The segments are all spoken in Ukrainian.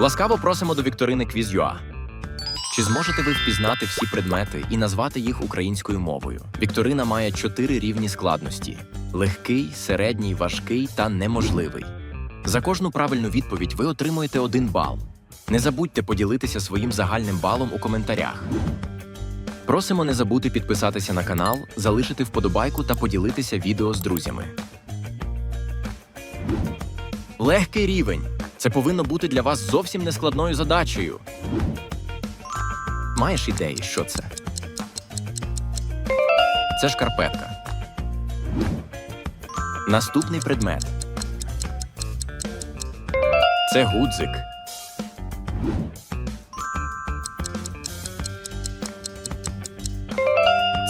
Ласкаво просимо до вікторини Quiz.ua. Чи зможете ви впізнати всі предмети і назвати їх українською мовою? Вікторина має чотири рівні складності: легкий, середній, важкий та неможливий. За кожну правильну відповідь ви отримуєте один бал. Не забудьте поділитися своїм загальним балом у коментарях. Просимо не забути підписатися на канал, залишити вподобайку та поділитися відео з друзями. Легкий рівень. Це повинно бути для вас зовсім нескладною задачею. Маєш ідеї, що це? Це шкарпетка. Наступний предмет. Це гудзик.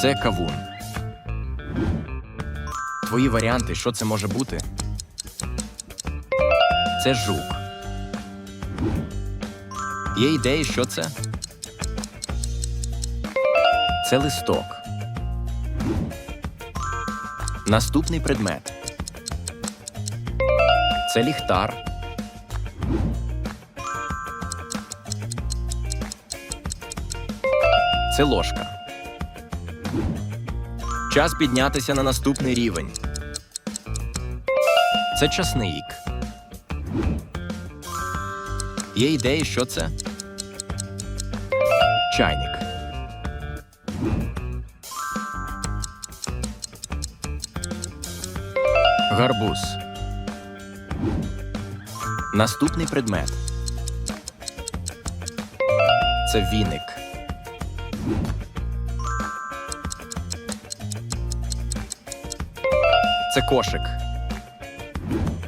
Це кавун. Твої варіанти, що це може бути? Це жук. Є ідеї, що це? Це листок. Наступний предмет. Це ліхтар. Це ложка. Час піднятися на наступний рівень. Це часник. Є ідеї, що це? Чайник. Гарбуз. Наступний предмет. Це віник. Це кошик.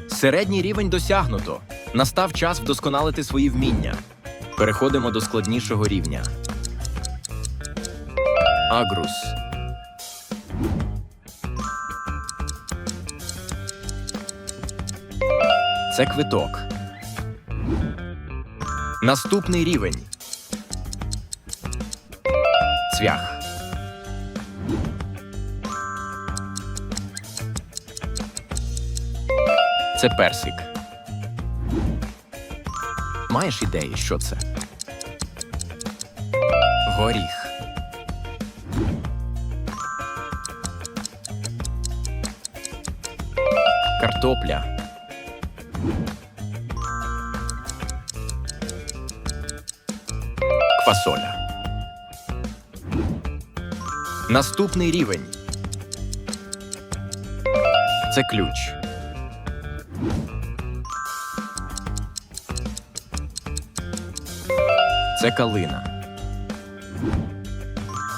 Середній рівень досягнуто. Настав час вдосконалити свої вміння. Переходимо до складнішого рівня. Агрус. Це квиток. Наступний рівень. Цвях. Це персик. Маєш ідеї, що це? Горіх. Картопля. Квасоля. Наступний рівень. Це ключ. Це калина.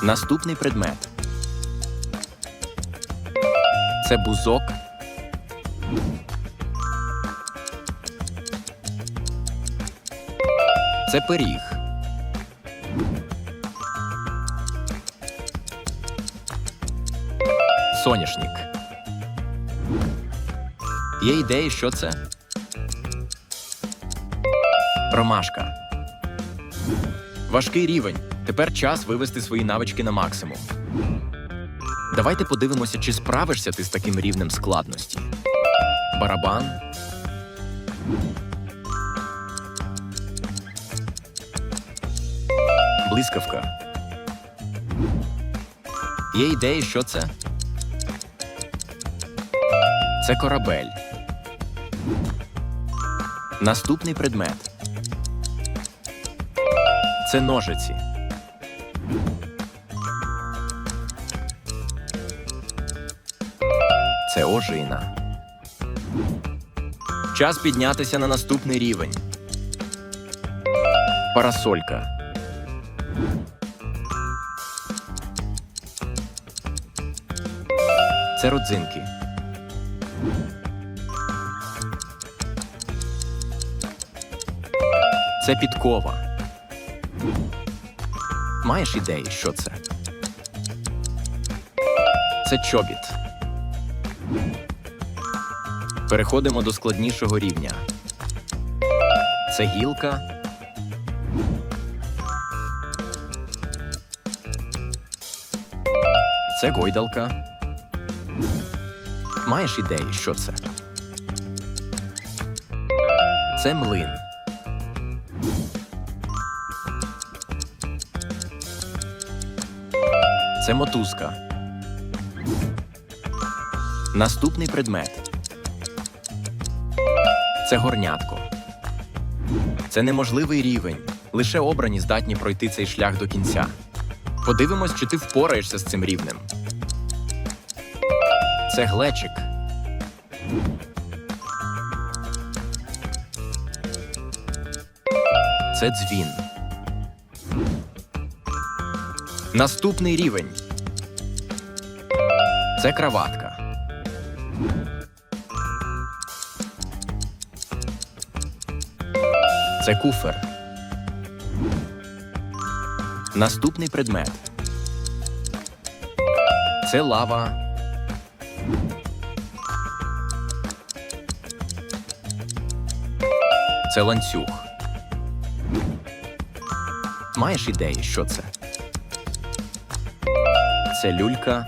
Наступний предмет. Це бузок. Це пиріг. Соняшник. Є ідеї, що це? Ромашка. Важкий рівень. Тепер час вивести свої навички на максимум. Давайте подивимося, чи справишся ти з таким рівнем складності. Барабан. Блискавка. Є ідеї, що це? Це корабель. Наступний предмет. Це ножиці. Це ожина. Час піднятися на наступний рівень. Парасолька. Це родзинки. Це підкова. Маєш ідеї, що це? Це чобіт. Переходимо до складнішого рівня. Це гілка. Це гойдалка. Маєш ідеї, що це? Це млин. Це мотузка. Наступний предмет. Це горнятко. Це неможливий рівень. Лише обрані здатні пройти цей шлях до кінця. Подивимось, чи ти впораєшся з цим рівнем. Це глечик. Це дзвін. Наступний рівень. Це краватка. Це куфер. Наступний предмет. Це лава. Це ланцюг. Маєш ідеї, що це? Це люлька.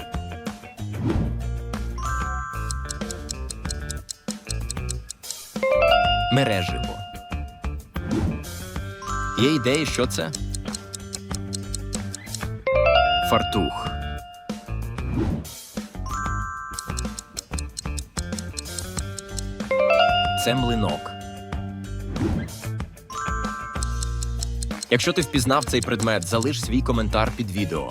Мереживо. Є ідеї, що це? Фартух. Це млинок. Якщо ти впізнав цей предмет, залиш свій коментар під відео.